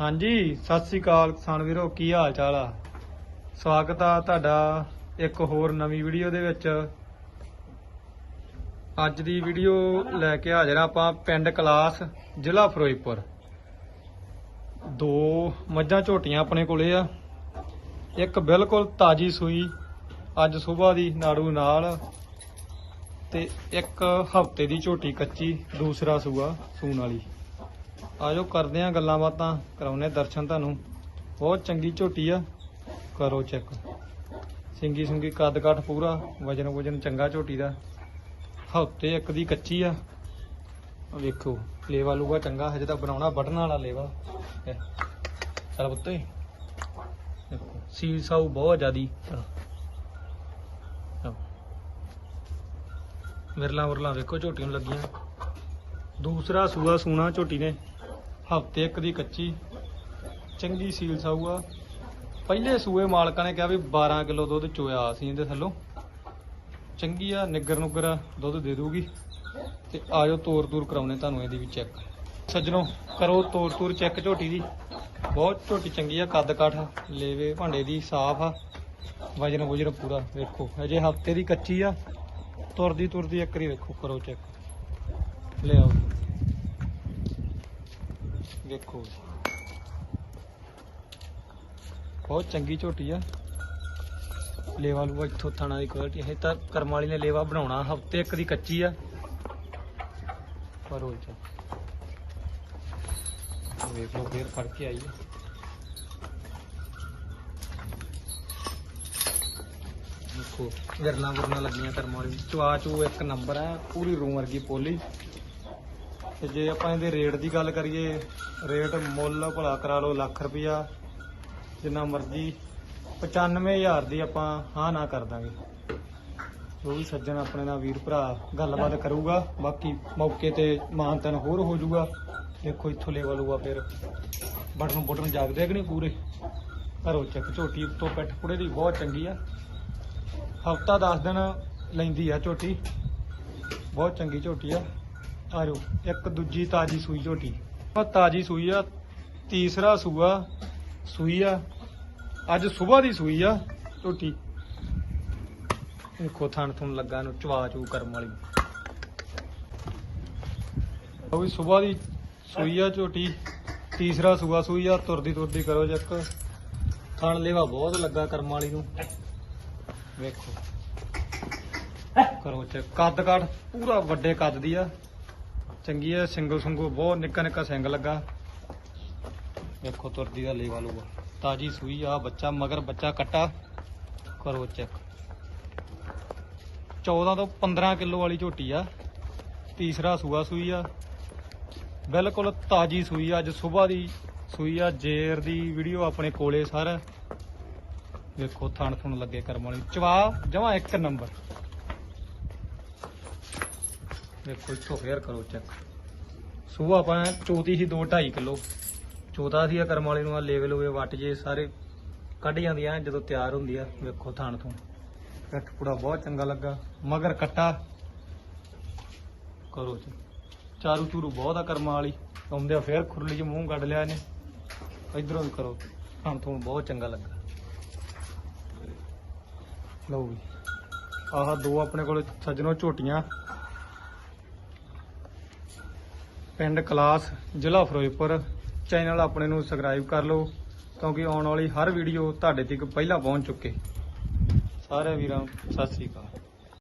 ਹਾਂਜੀ, ਸਤਿ ਸ੍ਰੀ ਅਕਾਲ ਕਿਸਾਨ ਵੀਰੋ, ਕੀ ਹਾਲ ਚਾਲ ਆ? ਸਵਾਗਤ ਆ ਤੁਹਾਡਾ ਇੱਕ ਹੋਰ ਨਵੀਂ ਵੀਡੀਓ ਦੇ ਵਿੱਚ। ਅੱਜ ਦੀ ਵੀਡੀਓ ਲੈ ਕੇ ਹਾਜ਼ਰ ਆ ਆਪਾਂ ਪਿੰਡ ਕਲਾਸ, ਜ਼ਿਲ੍ਹਾ ਫਿਰੋਜ਼ਪੁਰ। ਦੋ ਮੱਝਾਂ ਝੋਟੀਆਂ ਆਪਣੇ ਕੋਲੇ ਆ। ਇੱਕ ਬਿਲਕੁਲ ਤਾਜੀ ਸੂਈ ਅੱਜ ਸਵੇਰ ਦੀ ਨਾੜੂ ਨਾਲ ਤੇ ਇੱਕ ਹਫ਼ਤੇ ਦੀ ਝੋਟੀ ਕੱਚੀ, ਦੂਸਰਾ ਸੂਆ ਸੂਣ ਵਾਲੀ। ਆਜੋ ਕਰਦੇ ਆ ਗੱਲਾਂ ਬਾਤਾਂ ਕਰਾਉਨੇ ਦਰਸ਼ਨ ਤੁਹਾਨੂੰ। ਬਹੁਤ ਚੰਗੀ ਝੋਟੀ ਆ। ਕਰੋ ਚੈੱਕ। ਸਿੰਗੀ ਸੁੰਗੀ ਕੱਦ ਕੱਟ ਪੂਰਾ, ਵਜਨ ਵਜਨ ਚੰਗਾ ਝੋਟੀ ਦਾ। ਹਫ਼ਤੇ ਇੱਕ ਦੀ ਕੱਚੀ ਆ। ਵੇਖੋ, ਲੇਵਾ ਲੂਗਾ ਚੰਗਾ, ਹਜੇ ਤਾਂ ਬਣਾਉਣਾ ਬਟਨ ਵਾਲਾ ਲੇਵਾ। ਇਹ। ਪੁੱਤੇ। ਦੇਖੋ, ਸੀਲ ਸਾਊ ਬਹੁਤ ਜ਼ਿਆਦੀ। ਵਿਰਲਾ ਵਿਰਲਾ ਵੇਖੋ ਝੋਟੀਆਂ ਨੂੰ ਲੱਗੀਆਂ। ਦੂਸਰਾ ਸੂਆ ਸੂਣਾ ਝੋਟੀ ਨੇ। ਹਫ਼ਤੇ ਇੱਕ ਦੀ ਕੱਚੀ ਚੰਗੀ ਸੀਲ ਸਾਊ ਆ ਪਹਿਲੇ ਸੂਏ ਮਾਲਕਾਂ ਨੇ ਕਿਹਾ ਵੀ 12 ਕਿਲੋ ਦੁੱਧ ਚੋਇਆ ਅਸੀਂ ਇਹਦੇ ਥੱਲੋਂ। ਚੰਗੀ ਆ ਨਿੱਗਰ ਨੁੱਗਰ ਆ, ਦੁੱਧ ਦੇ ਦੂਗੀ। ਤੇ ਆਜੋ ਤੋਰ ਤੂਰ ਕਰਾਉਣੇ ਤੁਹਾਨੂੰ ਇਹਦੀ ਵੀ ਚੈੱਕ ਸੱਜਣੋ ਕਰੋ ਤੋਰ ਤੂਰ ਚੈੱਕ ਝੋਟੀ ਦੀ। ਬਹੁਤ ਝੋਟੀ ਚੰਗੀ ਆ ਕੱਦ ਕਾਠ ਲੇਵੇ ਭਾਂਡੇ ਦੀ ਸਾਫ਼ ਆ। ਵਜਨ ਵਜਨ ਪੂਰਾ ਵੇਖੋ। ਅਜੇ ਹਫ਼ਤੇ ਦੀ ਕੱਚੀ ਆ। ਤੁਰਦੀ ਤੁਰਦੀ ਇੱਕ ਵਾਰੀ ਵੇਖੋ ਕਰੋ ਚੈੱਕ ਲਿਆਓ ਵੇਖੋ। ਬਹੁਤ ਚੰਗੀ ਝੋਟੀ ਆ। ਲੇਵਾ ਲੂਆ ਇੱਥੋਂ ਥਾਣਾ ਦੀ ਕੁਆਲਿਟੀ ਹੈ ਤਾਂ ਕਰਮ ਵਾਲੀ ਨੇ ਲੇਵਾ ਬਣਾਉਣਾ, ਹਫ਼ਤੇ ਇੱਕ ਦੀ ਕੱਚੀ ਆ। ਪਰ ਉਹ ਚ ਵੇਖ ਲਓ, ਫੇਰ ਫੜ ਕੇ ਆਈ ਆ। ਦੇਖੋ ਗਰਲਾਂ ਗੁਰਲਾਂ ਲੱਗੀਆਂ ਕਰਮ ਵਾਲੀ। ਚਵਾ ਚੂ ਇੱਕ ਨੰਬਰ ਹੈ ਪੂਰੀ ਰੂਮ ਵਰਗੀ ਪੋਲੀ। ਤੇ ਜੇ ਆਪਾਂ ਇਹਦੇ ਰੇਟ ਦੀ ਗੱਲ ਕਰੀਏ, ਰੇਟ ਮੁੱਲ ਭਲਾ ਕਰਾ ਲਓ ਲੱਖ ਰੁਪਿਆ ਜਿੰਨਾ ਮਰਜ਼ੀ 95000 ਦੀ ਆਪਾਂ ਹਾਂ ਨਾ ਕਰ ਦਾਂਗੇ। ਜੋ ਵੀ ਸੱਜਣ ਆਪਣੇ ਨਾਲ ਵੀਰ ਭਰਾ ਗੱਲਬਾਤ ਕਰੂਗਾ, ਬਾਕੀ ਮੌਕੇ ਤੇ ਮਾਨਤਨ ਹੋਰ ਹੋ ਜਾਊਗਾ। ਦੇਖੋ ਇੱਥੋਂ ਲੈਵਲ ਹੋਊਗਾ ਫਿਰ। ਬਟਨ ਬਟਨ ਜਾਗਦੇ ਕਿ ਨਹੀਂ ਪੂਰੇ? ਘਰੋਂ ਚੱਕ ਝੋਟੀ ਉੱਤੋਂ ਪਿੱਠ ਕੁੜੇ ਦੀ ਬਹੁਤ ਚੰਗੀ ਆ। ਹਫਤਾ 10 ਦਿਨ ਲੈਂਦੀ ਆ ਝੋਟੀ। ਬਹੁਤ ਚੰਗੀ ਝੋਟੀ ਆ। ਆਜੋ ਇੱਕ ਦੂਜੀ ਤਾਜੀ ਸੂਈ ਝੋਟੀ। ਉਹ ਤਾਜੀ ਸੂਈ ਆ, ਤੀਸਰਾ ਸੂਆ ਸੂਈ ਆ, ਅੱਜ ਸਵੇਰ ਦੀ ਸੂਈ ਆ ਝੋਟੀ। ਦੇਖੋ ਥਣ ਥੁਣ ਲੱਗਾ ਨੂੰ ਚਵਾ ਚੂ ਕਰਮ ਵਾਲੀ। ਉਹ ਵੀ ਸਵੇਰ ਦੀ ਸੂਈ ਆ ਝੋਟੀ, ਤੀਸਰਾ ਸੂਆ ਸੂਈ ਆ, ਤੁਰਦੀ ਤੁਰਦੀ ਕਰੋ ਚੱਕ। ਥਣ ਲੇਵਾ ਬਹੁਤ ਲੱਗਾ ਕਰਮ ਵਾਲੀ ਨੂੰ। ਵੇਖੋ। ਕਰੋ ਚੈੱਕ, ਕੱਦ ਕਾਠ, ਪੂਰਾ ਵੱਡੇ ਕੱਦ ਦੀ ਆ। ਚੰਗੀ ਆ, ਸਿੰਗਲ ਸੰਗੂ, ਬਹੁਤ ਨਿੱਕਾ ਨਿੱਕਾ ਸਿੰਗ ਲੱਗਾ। ਵੇਖੋ ਤੁਰਦੀ ਦਾ ਲੇਵਾ ਲੂਗਾ ਤਾਜੀ ਸੂਈ ਆ, ਬੱਚਾ ਮਗਰ ਬੱਚਾ ਕੱਟਾ। ਕਰੋ ਚੈੱਕ 14 ਤੋਂ 15 ਕਿਲੋ ਵਾਲੀ ਝੋਟੀ ਆ। ਤੀਸਰਾ ਸੂਆ ਸੂਈ ਆ। ਬਿਲਕੁਲ ਤਾਜੀ ਸੂਈ ਆ, ਅੱਜ ਸਵੇਰ ਦੀ ਸੂਈ ਆ। ਜੇਰ ਦੀ ਵੀਡੀਓ ਆਪਣੇ ਕੋਲੇ ਸਾਰਾ। ਵੇਖੋ ਥਣ ਥੁਣ ਲੱਗੇ ਕਰਮ ਵਾਲੀ। ਚਵਾ ਜਮਾ ਇੱਕ ਨੰਬਰ। ਵੇਖੋ ਇੱਥੋਂ ਫੇਰ ਕਰੋ ਚੈੱਕ ਸੂਆ ਆਪਾਂ ਚੋਤੀ ਸੀ 2 2.5 ਕਿਲੋ। ਚੌਥਾ ਸੀ ਕਰਮ ਵਾਲੇ ਨੂੰ ਆ ਲੇਵਲ ਹੋਵੇ ਵੱਟ ਜੇ ਸਾਰੇ ਕੱਢ ਜਾਂਦੀਆਂ ਜਦੋਂ ਤਿਆਰ ਹੁੰਦੀ ਆ, ਵੇਖੋ ਥਣ ਤੋਂ ਕੱਟ ਪੂੜਾ ਬਹੁਤ ਚੰਗਾ ਲੱਗਾ, ਮਗਰ ਕੱਟਾ। ਕਰੋ ਜੀ। ਚਾਰੂ ਚੂਰੂ ਬਹੁਤ ਆ ਕਰਮਾਂ ਵਾਲੀ। ਆਉਂਦੇ ਆ ਫੇਰ ਖੁਰਲੀ 'ਚ ਮੂੰਹ ਕੱਢ ਲਿਆ ਇਹਨੇ। ਇਧਰੋਂ ਵੀ ਕਰੋ। ਥਣ ਤੋਂ ਬਹੁਤ ਚੰਗਾ ਲੱਗਾ। ਲਓ ਵੀ ਆਹ ਦੋ ਆਪਣੇ ਕੋਲ ਸੱਜਣੋ ਝੋਟੀਆਂ। ਪਿੰਡ ਕਲਾਸ, ਜ਼ਿਲ੍ਹਾ ਫਿਰੋਜ਼ਪੁਰ। ਚੈਨਲ ਆਪਣੇ ਨੂੰ ਸਬਸਕ੍ਰਾਈਬ ਕਰ ਲਓ, ਕਿਉਂਕਿ ਆਉਣ ਵਾਲੀ ਹਰ ਵੀਡੀਓ ਤੁਹਾਡੇ ਤੱਕ ਪਹਿਲਾਂ ਪਹੁੰਚ ਚੁੱਕੇ। ਸਾਰੇ ਵੀਰਾਂ, ਸਤਿ ਸ੍ਰੀ ਅਕਾਲ।